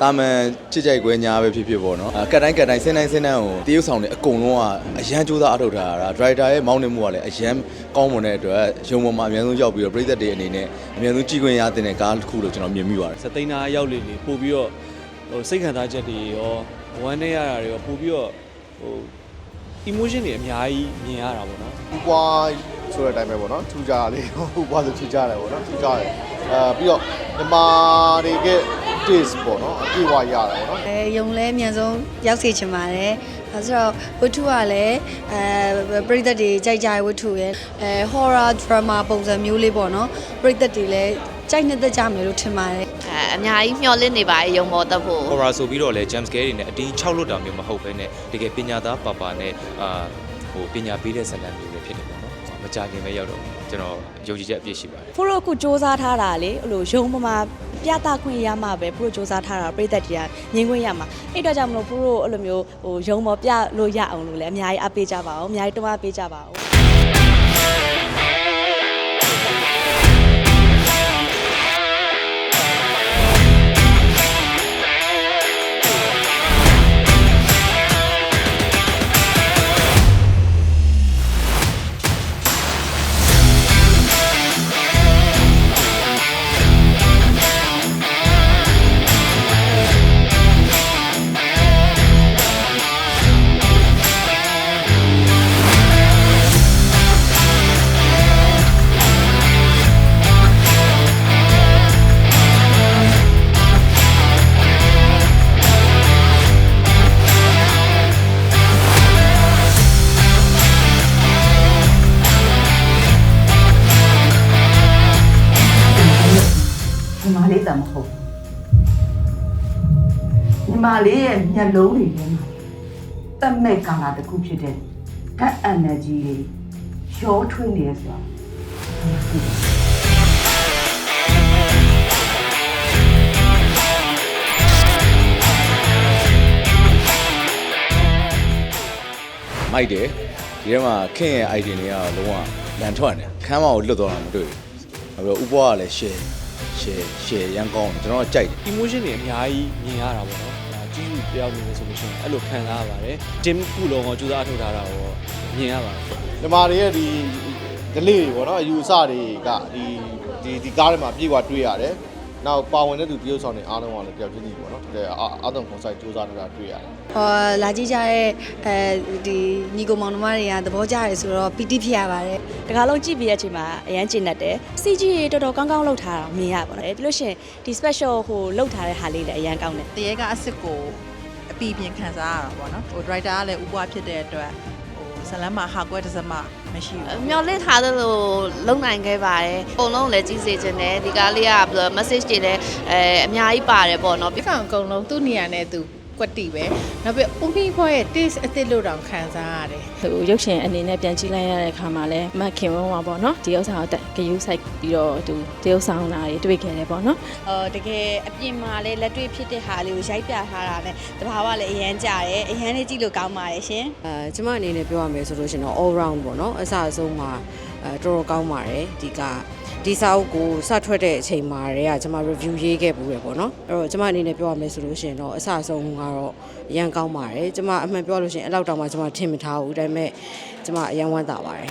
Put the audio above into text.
တာမန်ချစ်ကြိုက်ကွဲညာပဲဖြစ်ဖြစ်ပေါ့နော်အဲကတ်တိုင်းကတ်တိုင်းစင်းတိုင်းစင်းတိုင်းကိုတရုပ်ဆောင်တွေအကုန်လုံးကအရန်ကြိုးစားအထောက်ထားတာဒရိုက်တာရဲ့မောင်းနေမှုကလည်းအရန်ကောင်းမွန်တဲ့အတွက်ရုံပေါ်မှာအများဆုံးရောက်ပြီးတော့ပြည်သက်တွေအနေနဲ့အများဆုံးကြည့်ခွင့်ရတဲ့ကားတစ်ခုလို့ကျွန်တော်မြင်မိပါတယ်စသိန်းသားရောက်လေလေပို့ပြီးတော့ဟိုစိတ်ခံစားချက်တွေရောဝမ်းနေရတာတွေရောပို့ပြီးတော့ဟို emotion တွေအများကြီးမြင်ရတာပေါ့နော်ဥပွားဆိုတဲ့အတိုင်းပဲပေါ့နော်ထူကြလေးဥပွားဆိုထူကြတယ်ပေါ့နော်ထူကြတယ်အဲပြီးတော့မြန်မာတွေက taste ပေါ့နော်အပြည့်အဝရတာပေါ့နော်အဲယုံလဲအမြန်ဆုံးရောက်စေချင်ပါတယ်။အဲဆိုတော့ဝတ္ထုကလည်းအဲပရိသတ်တွေကြိုက်ကြရဝတ္ထုရဲ့အဲ horror drama ပုံစံမျိုးလေးပေါ့နော်။ပရိသတ်တွေလည်းကြိုက်နှစ်သက်ကြမယ်လို့ထင်ပါတယ်။အဲအများကြီးမျှော်လင့်နေပါရဲ့ရုံမောတက်ဖို့ horror ဆိုပြီးတော့လဲ jump scare တွေနဲ့အတင်း6လွတ်တာမျိုးမဟုတ်ဘဲနဲ့တကယ်ပညာသားပါပါနဲ့အာဟိုပညာပေးတဲ့ဇာတ်လမ်းမျိုးတွေဖြစ်နေပေါ့နော်မကြခင်ပဲရောက်တော့ကျွန်တော်ယုံကြည်ချက်အပြည့်ရှိပါတယ်ဖိုးတို့အခုစ조사ထားတာလေအဲ့လိုရုံပေါ်မှာ ပြသခွင့်ရမှာပဲဖိုးတို့စ조사ထားတာပြည်သက်တွေကငင်းခွင့်ရမှာအဲ့တော့ကြောင့်မလို့ဖိုးတို့အဲ့လိုမျိုးဟိုရုံပေါ်ပြလို့ရအောင်လို့လည်းအများကြီးအားပေးကြပါအောင်အများကြီးတွန်းအားပေးကြပါအောင် ညီမလေးတမ်းမဟုတ်ဘူးညီမလေးရဲ့မျက်လုံးတွေထဲမှာတတ်မဲ့ကာလာတစ်ခုဖြစ်တဲ့ဓာတ် energy တွေရောထွေးနေရဆိုတော့မိုက်တယ်ဒီထဲမှာခင်ရဲ့ idea တွေကတော့လုံးဝလန်ထွက်တယ်ခမ်းမကိုလွတ်သွားတာမတွေ့ဘူးနောက်ပြီးတော့ဥပွားကလည်း share share share ရန်ကောင်းတယ်ကျွန်တော်ကကြိုက်တယ် emotion တွေအများကြီးမြင်ရတာပေါ့နော်ဒါကြည့်ကြည့်တယောက်နေလို့ဆိုလို့ရှိရင်အဲ့လိုခံစားရပါတယ် team ခုလုံးကိုကြိုးစားထုတ်ထားတာကိုမြင်ရပါတယ်မြန်မာတွေရဲ့ဒီ delay တွေပေါ့နော်အယူအဆတွေကဒီဒီဒီကားထဲမှာပြေကွာတွေ့ရတယ် နောက်ပါဝင်တဲ့သူပြုတ်ဆောင်နေအားလုံးကလည်းတယောက်ချင်းစီပေါ့နော်တကယ်အာအာသွန်ခွန်ဆိုင်စူးစမ်းနေတာတွေ့ရတယ်ဟောလာကြည့်ကြတဲ့အဲဒီညီကိုမောင်နှမတွေကသဘောကျရဲဆိုတော့ပီတိဖြစ်ရပါတယ်တကားလုံးကြည့်ပြီးတဲ့အချိန်မှာအရန်ကျဉ်တတ်တယ် CG ရေတော်တော်ကောင်းကောင်းလုပ်ထားတာမြင်ရပါတော့အဲ့ဒါလို့ရှရင်ဒီ special ဟိုလုပ်ထားတဲ့ဟာလေးလည်းအရန်ကောင်းတယ်တရေကအစ်စ်ကိုအပီပြင်ခံစားရတာပေါ့နော်ဟိုဒရိုက်တာကလည်းဥပွားဖြစ်တဲ့အတွက်ဟို ဇလန်းမှာဟာကွက်တစ်စက်မှမရှိဘူးမျှော်လင့်ထားသလိုလုံနိုင်ခဲ့ပါတယ်အကုန်လုံးလည်းကြီးစေခြင်းနဲ့ဒီကားလေးကဘယ်လို message တွေလည်းအဲအများကြီးပါတယ်ပေါ့နော်ဒီကောင်အကုန်လုံးသူ့နေရာနဲ့သူ ကွက်တီပဲနောက်ပြီးဦးမီဖွဲ့ရဲ့ taste အစ်စ်လို့တောင်ခံစားရတယ်ဟိုရုပ်ရှင်အနေနဲ့ပြန်ကြည့်လိုက်ရတဲ့အခါမှာလဲမတ်ခင်ဝန်းပါပေါ့နော်ဒီဥစ္စာကိုဂယူးဆိုင်ပြီးတော့သူတရုပ်ဆောင်တာတွေတွေ့ခဲ့တယ်ပေါ့နော်ဟောတကယ်အပြင်မှာလည်းလက်တွေ့ဖြစ်တဲ့ဟာလေးကိုရိုက်ပြထားတာနဲ့တဘာဝလည်းအရန်ကြတယ်အရန်လေးကြည့်လို့ကောင်းပါတယ်ရှင်အဲကျမအနေနဲ့ပြောရမယ်ဆိုလို့ရှိရင်တော့ all round ပေါ့နော်အစအဆုံးမှာအဲတော်တော်ကောင်းပါတယ်ဒီက ဒီစာအုပ်ကိုစထွက်တဲ့အချိန်မှာတည်းကကျွန်မ review ရေးခဲ့ပူရပေါ့နော်အဲ့တော့ကျွန်မအနေနဲ့ပြောရမယ်ဆိုလို့ရှိရင်တော့အစအဆုံးကတော့အရန်ကောင်းပါတယ်ကျွန်မအမှန်ပြောလို့ရှိရင်အဲ့လောက်တောင်မှကျွန်မထင်မထားဘူးဒါပေမဲ့ကျွန်မအရန်ဝမ်းသာပါတယ်